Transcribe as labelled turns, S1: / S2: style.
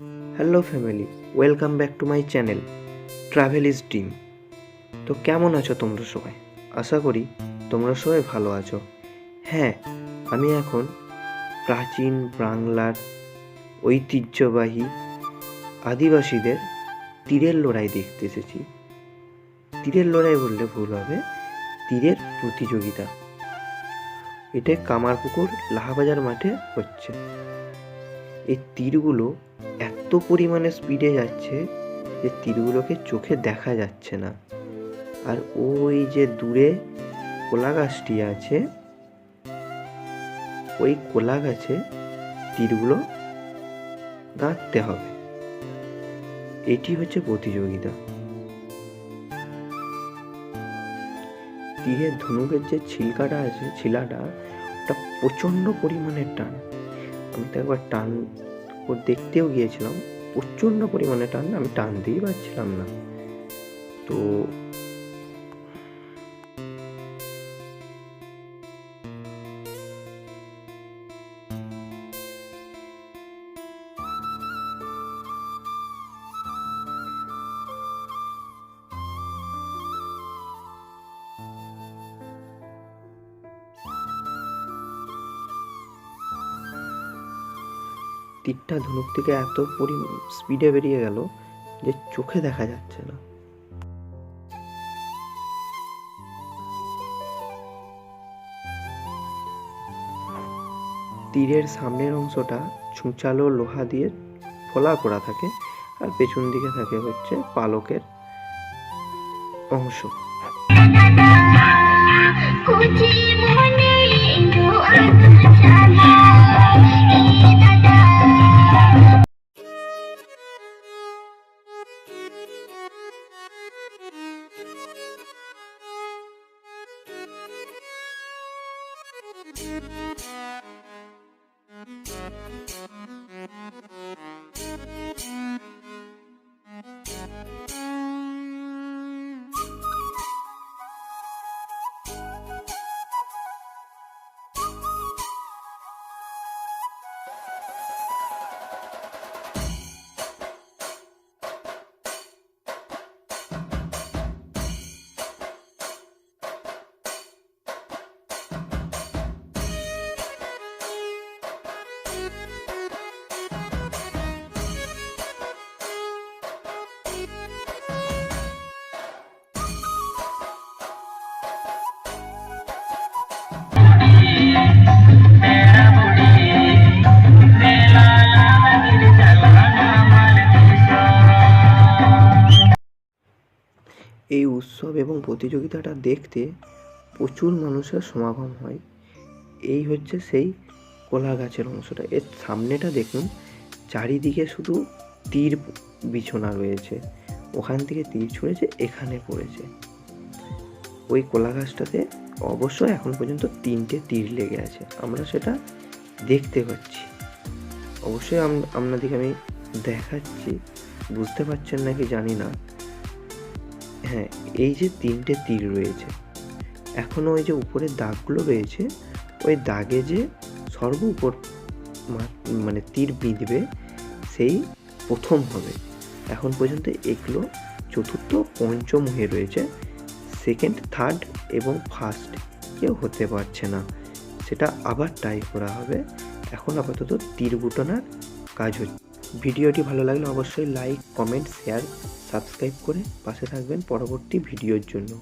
S1: Hello family, welcome back to my channel travel is dream. তো কেমন আছো তোমরা সবাই? আশা করি তোমরা সবাই ভালো আছো। হ্যাঁ আমি এখন প্রাচীন বাংলার ঐতিহ্যবাহী আদিবাসীদের তীরের লড়াই দেখতে এসেছি। তীরের লড়াই বললে ভুল হবে, তীরের প্রতিযোগিতা। এটা কামারপুকুর লাহাবাজার মাঠে হচ্ছে। এই তীরগুলো এত পরিমাণে স্পিডে যাচ্ছে যে তীরগুলোকে চোখে দেখা যাচ্ছে না। আর ওই যে দূরে কোলা গাছটি আছে, ওই কোলা গাছে তীরগুলো গাঁথতে হবে। এটি হচ্ছে প্রতিযোগিতা। তীরের ধনুকের যে ছিলকাটা আছে, ছিলাটা ওটা প্রচণ্ড পরিমাণে টান। আমি তো একবার টান দেখতেও গিয়েছিলাম। প্রচণ্ড পরিমাণে টান আমি টান দিয়েই পাচ্ছিলাম না। তো তীরটা ধনুক থেকে এত পরি স্পিডে বেরিয়ে গেল যে চোখে দেখা যাচ্ছে না। তীরের সামনের অংশটা ছুঁচালো লোহা দিয়ে ফোলা করা থাকে আর পেছন দিকে থাকে হচ্ছে পালকের অংশ।
S2: কুচি মনে
S1: উৎসব এবং প্রতিযোগিতাটা দেখতে প্রচুর মানুষের সমাগম হয়। এই হচ্ছে সেই কোলা গাছের অংশটা। এর সামনেটা দেখুন, চারিদিকে শুধু তীর বিছানা রয়েছে। ওখান থেকে তীর ছুঁড়েছে, এখানে পড়েছে। ওই কোলা গাছটাতে অবশ্যই এখন পর্যন্ত তিনটে তীর লেগে আছে। আমরা সেটা দেখতে পাচ্ছি। অবশ্যই আপনাদেরকে আমি দেখাচ্ছি। বুঝতে পারছেন নাকি জানি না। হ্যাঁ এই যে তিনটে তীর রয়েছে, এখনও ওই যে উপরের দাগগুলো রয়েছে, ওই দাগে যে সর্ব উপর মানে তীর বিঁধবে, সেই প্রথম হবে। এখন পর্যন্ত এগুলো চতুর্থ পঞ্চম হয়ে রয়েছে সেকেন্ড থার্ড এবং ফার্স্ট কেউ হতে পারছে না। সেটা আবার ট্রাই করা হবে। এখন আপাতত তীর গুটানোর কাজ হচ্ছে। ভিডিওটি ভালো লাগলে অবশ্যই লাইক কমেন্ট শেয়ার সাবস্ক্রাইব করে পাশে থাকবেন পরবর্তী ভিডিওর জন্য।